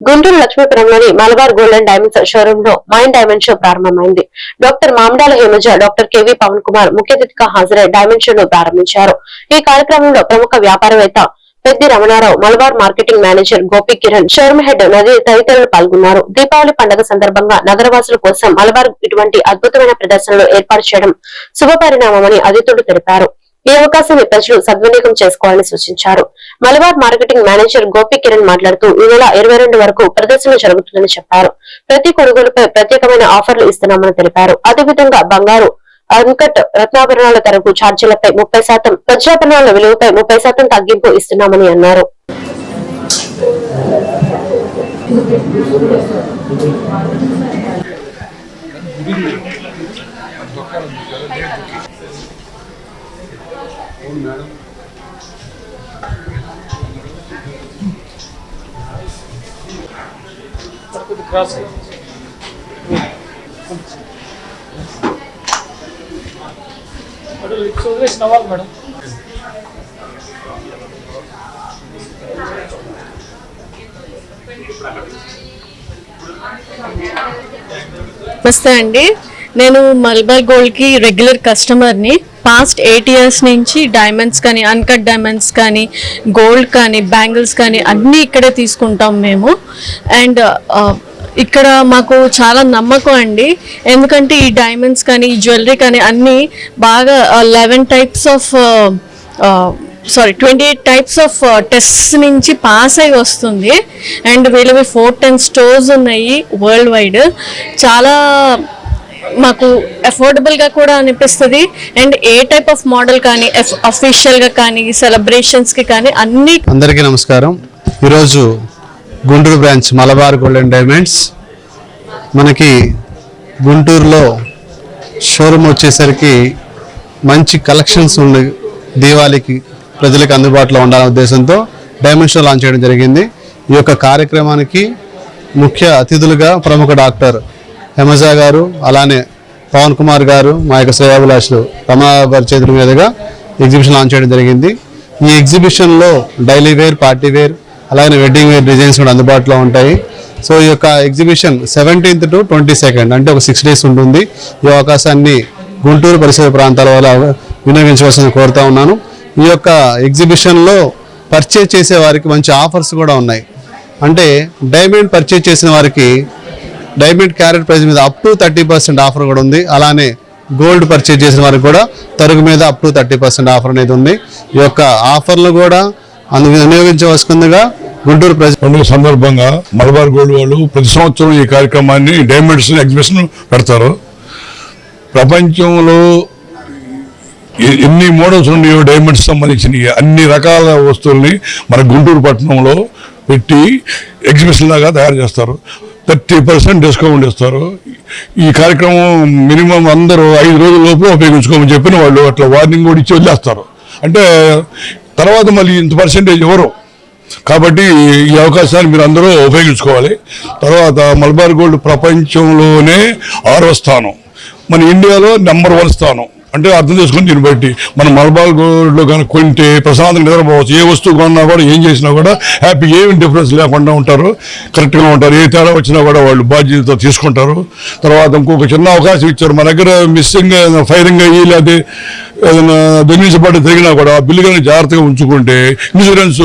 గుంటూరు లక్ష్మీపురంలోని Malabar golden diamonds షోరూమ్లో mind diamond show ప్రారంభమైంది. Doctor Mamidala Hemaja doctor K V Pavan Kumar ముఖ్య అతిథిగా హాజరై డైమండ్ షోను ప్రారంభించారు. ఈ కార్యక్రమంలో ప్రముఖ వ్యాపారవేత్త Peddi Ramanarao Malabar marketing manager Gopi Kiran showroom head నది తదితరులు పాల్గొన్నారు. దీపావళి పండుగ సందర్భంగా నగరవాసుల కోసం మలబార్ ఇటువంటి అద్భుతమైన ప్రదర్శనలు ఏర్పాటు చేయడం శుభపరిణామమని అధితుడు తెలిపారు. ఈ అవకాశాన్ని ప్రజలు సద్వినియోగం చేసుకోవాలని సూచించారు. మలబార్ మార్కెటింగ్ మేనేజర్ గోపి కిరణ్ మాట్లాడుతూ ఈ నెల ఇరవై రెండు వరకు ప్రదర్శన జరుగుతుందని చెప్పారు. ప్రతి కొనుగోలుపై ప్రత్యేకమైన ఆఫర్లు ఇస్తున్నామని తెలిపారు. అదేవిధంగా బంగారు అంకట్ రత్నాభరణాల ధరకు ఛార్జీలపై ముప్పై శాతం ప్రజాభరణాల విలువపై ముప్పై శాతం తగ్గింపు ఇస్తున్నామని అన్నారు. క్రాస్ మేడం లిప్స్ వదిలేసి నవ్వాలి మేడం. నమస్తే అండి. నేను మల్బార్ గోల్డ్కి రెగ్యులర్ కస్టమర్ని పాస్ట్ ఎయిట్ ఇయర్స్ నుంచి డైమండ్స్ కానీ అన్కట్ డైమండ్స్ కానీ గోల్డ్ కానీ బ్యాంగిల్స్ కానీ అన్నీ ఇక్కడే తీసుకుంటాం మేము. అండ్ uh, ఇక్కడ మాకు చాలా నమ్మకం అండి. ఎందుకంటే ఈ డైమండ్స్ కానీ ఈ జ్యువెలరీ కానీ అన్నీ బాగా eleven types of sorry twenty eight types of tests నుంచి పాస్ అయి వస్తుంది. అండ్ వీళ్ళవి ఫోర్ టెన్ స్టోర్స్ ఉన్నాయి వరల్డ్ వైడ్ చాలా మాకు అఫోర్డబుల్గా కూడా అనిపిస్తుంది. And A type of model కానీ అఫీషియల్గా కానీ సెలబ్రేషన్స్కి కానీ అన్ని అందరికీ నమస్కారం. ఈరోజు Guntur branch Malabar golden diamonds మనకి గుంటూరులో షోరూమ్ వచ్చేసరికి మంచి కలెక్షన్స్ ఉండి దీవాళికి ప్రజలకు అందుబాటులో ఉండాలనే ఉద్దేశంతో డైమండ్ షో లాంచ్ చేయడం జరిగింది. ఈ యొక్క కార్యక్రమానికి ముఖ్య అతిథులుగా ప్రముఖ డాక్టర్ హెమజా గారు అలానే పవన్ కుమార్ గారు మా యొక్క శ్రేయాభిలాషులు రమణ గారి చేతుల మీదుగా ఎగ్జిబిషన్ లాంచ్ చేయడం జరిగింది. ఈ ఎగ్జిబిషన్లో డైలీ వేర్ పార్టీ వేర్ అలాగే వెడ్డింగ్ వేర్ డిజైన్స్ కూడా అందుబాటులో ఉంటాయి. సో ఈ యొక్క exhibition seventeenth to twenty second అంటే ఒక సిక్స్ డేస్ ఉంటుంది. ఈ అవకాశాన్ని గుంటూరు పరిసర ప్రాంతాల వల్ల వినియోగించవలసింది కోరుతా ఉన్నాను. ఈ యొక్క ఎగ్జిబిషన్లో పర్చేజ్ చేసే వారికి మంచి ఆఫర్స్ కూడా ఉన్నాయి. అంటే డైమండ్ పర్చేజ్ చేసిన వారికి డైమండ్ క్యారెట్ ప్రైస్ మీద up to thirty percent offer కూడా ఉంది. అలానే గోల్డ్ పర్చేజ్ చేసిన వారికి కూడా తరుగు మీద up to thirty percent offer అనేది ఉంది. ఈ యొక్క ఆఫర్లు కూడా అందు వినియోగించవలసిందిగా గుంటూరు ప్రజ పండుగ సందర్భంగా మలబార్ గోల్డ్ వాళ్ళు ప్రతి సంవత్సరం ఈ కార్యక్రమాన్ని డైమండ్స్ ఎగ్జిబిషన్ పెడతారు. ప్రపంచంలో ఎన్ని మోడల్స్ ఉన్నాయో డైమండ్స్ సంబంధించిన అన్ని రకాల వస్తువుల్ని మన గుంటూరు పట్టణంలో పెట్టి ఎగ్జిబిషన్ లాగా తయారు చేస్తారు. థర్టీ పర్సెంట్ డిస్కౌంట్ ఇస్తారు. ఈ కార్యక్రమం మినిమం అందరూ ఐదు రోజుల లోపు ఉపయోగించుకోమని చెప్పిన వాళ్ళు అట్లా వార్నింగ్ కూడా ఇచ్చి వదిలేస్తారు. అంటే తర్వాత మళ్ళీ ఇంత పర్సెంటేజ్ ఎవరు? కాబట్టి ఈ అవకాశాన్ని మీరు అందరూ ఉపయోగించుకోవాలి. తర్వాత మలబార్ గోల్డ్ ప్రపంచంలోనే ఆరో స్థానం. మన ఇండియాలో నెంబర్ వన్ స్థానం. అంటే అర్థం చేసుకుని దీన్ని బట్టి మన మలబార్ గోల్డ్లో కనుక కొంటే ప్రశాంతంగా నిద్రపోవచ్చు. ఏ వస్తువు కొన్నా కూడా ఏం చేసినా కూడా హ్యాపీ ఏమి డిఫరెన్స్ లేకుండా ఉంటారు. కరెక్ట్గా ఉంటారు. ఏ తేడా వచ్చినా కూడా వాళ్ళు బాధ్యతతో తీసుకుంటారు. తర్వాత ఇంకొక చిన్న అవకాశం ఇచ్చారు. మన దగ్గర మిస్సింగ్ ఫైరింగ్ అయ్యి లేదా ఏదైనా దుర్నించబడి తిరిగినా కూడా బిల్లు కానీ జాగ్రత్తగా ఉంచుకుంటే ఇన్సూరెన్స్